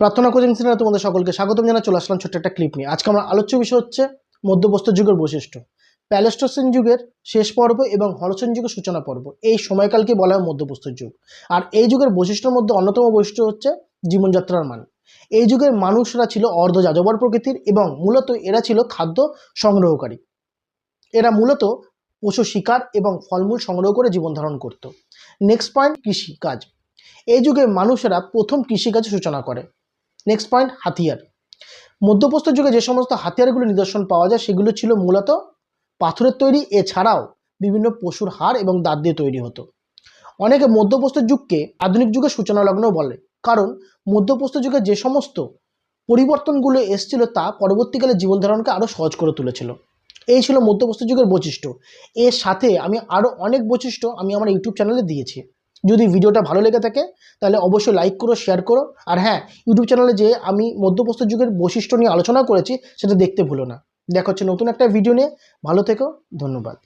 প্রার্থনা কোচিং সেন্টারে তোমাদের সকলকে স্বাগতম জানা চলে আসলাম ছোট্ট একটা ক্লিপ নিয়ে। আজকে আমার আলোচ্য বিষয় হচ্ছে মধ্যপ্রস্তর যুগের বৈশিষ্ট্য। প্যালেস্টোসিন যুগের শেষ পর্ব এবং হলসেন যুগের সূচনা পর্ব। এই সময়কালকে বলা হয় মধ্যপ্রস্তর যুগ। আর এই যুগের বৈশিষ্ট্যের মধ্যে অন্যতম বৈশিষ্ট্য হচ্ছে জীবনযাত্রার মান। এই যুগের মানুষরা ছিল অর্ধ যাযাবর প্রকৃতির এবং মূলত এরা ছিল খাদ্য সংগ্রহকারী। এরা মূলত পশু শিকার এবং ফলমূল সংগ্রহ করে জীবন ধারণ করত। নেক্সট পয়েন্ট কৃষিকাজ। এই যুগে মানুষেরা প্রথম কৃষিকাজের সূচনা করে। নেক্সট পয়েন্ট হাতিয়ার। মধ্যপ্রস্তর যুগে যে সমস্ত হাতিয়ারগুলো নিদর্শন পাওয়া যায়, সেগুলো ছিল মূলত পাথরের তৈরি, এছাড়াও বিভিন্ন পশুর হাড় এবং দাঁত দিয়ে তৈরি হতো। অনেকে মধ্যপ্রস্তর যুগকে আধুনিক যুগের সূচনা লগ্ন বলে, কারণ মধ্যপ্রস্তর যুগে যে সমস্ত পরিবর্তনগুলো এসেছিল তা পরবর্তীকালে জীবনধারণকে আরও সহজ করে তুলেছিল। এই ছিল মধ্যপ্রস্তর যুগের বৈশিষ্ট্য। এর সাথে আমি আরও অনেক বৈশিষ্ট্য আমি আমার ইউটিউব চ্যানেলে দিয়েছি। যদি ভিডিওটা ভালো লেগে থাকে, তাহলে অবশ্যই লাইক করো শেয়ার করো। আর হ্যাঁ ইউটিউব চ্যানেলে যে আমি মধ্যপ্রস্তর যুগের বৈশিষ্ট্য নিয়ে আলোচনা করেছি, সেটা দেখতে ভুলো না। দেখা হচ্ছে নতুন একটা ভিডিও নিয়ে। ভালো থেকো, ধন্যবাদ।